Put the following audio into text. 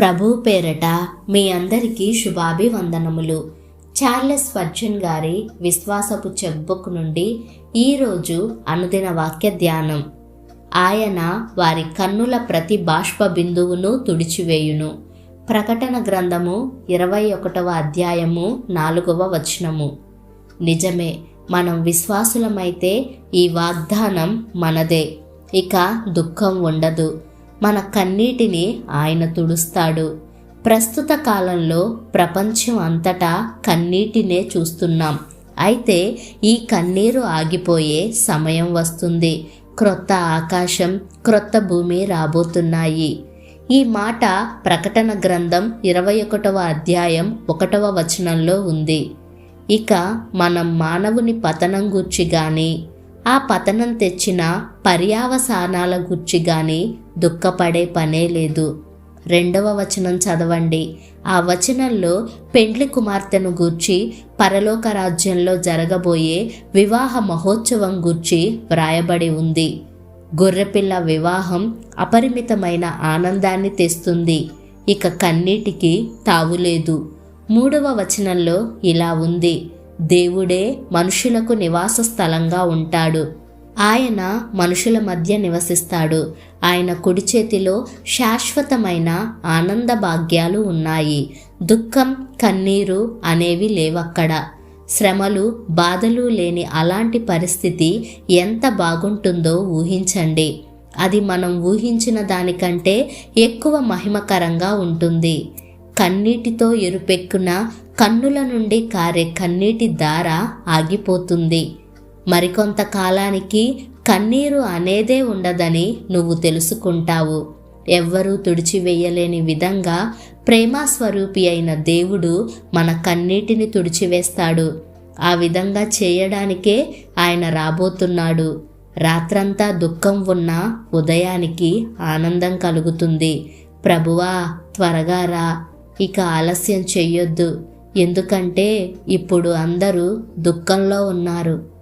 ప్రభు పేరట మీ అందరికీ శుభాభివందనములు. చార్లెస్ ఫర్జన్ గారి విశ్వాసపు చెక్బుక్ నుండి ఈరోజు అనుదిన వాక్య ధ్యానం. ఆయన వారి కన్నుల ప్రతి బాష్ప బిందువును తుడిచివేయును. ప్రకటన గ్రంథము ఇరవై ఒకటవ అధ్యాయము నాలుగవ వచనము. నిజమే మనం విశ్వాసులమైతే ఈ వాగ్దానం మనదే. ఇక దుఃఖం ఉండదు. మన కన్నీటిని ఆయన తుడుస్తాడు. ప్రస్తుత కాలంలో ప్రపంచం అంతటా కన్నీటినే చూస్తున్నాం. అయితే ఈ కన్నీరు ఆగిపోయే సమయం వస్తుంది. క్రొత్త ఆకాశం క్రొత్త భూమి రాబోతున్నాయి. ఈ మాట ప్రకటన గ్రంథం ఇరవై ఒకటవ అధ్యాయం ఒకటవ వచనంలో ఉంది. ఇక మనం మానవుని పతనం గూర్చి కానీ ఆ పతనం తెచ్చిన పర్యావసానాల గుర్చి గాని దుఃఖపడే పనే లేదు. రెండవ వచనం చదవండి. ఆ వచనంలో పెండ్లి కుమార్తెను గూర్చి పరలోక రాజ్యంలో జరగబోయే వివాహ మహోత్సవం గూర్చి వ్రాయబడి ఉంది. గొర్రెపిల్ల వివాహం అపరిమితమైన ఆనందాన్ని తెస్తుంది. ఇక కన్నీటికి తావులేదు. మూడవ వచనంలో ఇలా ఉంది. దేవుడే మనుషులకు నివాస స్థలంగా ఉంటాడు. ఆయన మనుషుల మధ్య నివసిస్తాడు. ఆయన కుడి చేతిలో శాశ్వతమైన ఆనంద భాగ్యాలు ఉన్నాయి. దుఃఖం కన్నీరు అనేవి లేవక్కడ. శ్రమలు బాధలు లేని అలాంటి పరిస్థితి ఎంత బాగుంటుందో ఊహించండి. అది మనం ఊహించిన దానికంటే ఎక్కువ మహిమకరంగా ఉంటుంది. కన్నీటితో ఎరుపెక్కున కన్నుల నుండి కారే కన్నీటి దార ఆగిపోతుంది. మరికొంత కాలానికి కన్నీరు అనేదే ఉండదని నువ్వు తెలుసుకుంటావు. ఎవ్వరూ తుడిచివేయలేని విధంగా ప్రేమాస్వరూపి అయిన దేవుడు మన కన్నీటిని తుడిచివేస్తాడు. ఆ విధంగా చేయడానికే ఆయన రాబోతున్నాడు. రాత్రంతా దుఃఖం ఉన్న ఉదయానికి ఆనందం కలుగుతుంది. ప్రభువా త్వరగా రా. ఇక ఆలస్యం చెయ్యొద్దు. ఎందుకంటే ఇప్పుడు అందరూ దుఃఖంలో ఉన్నారు.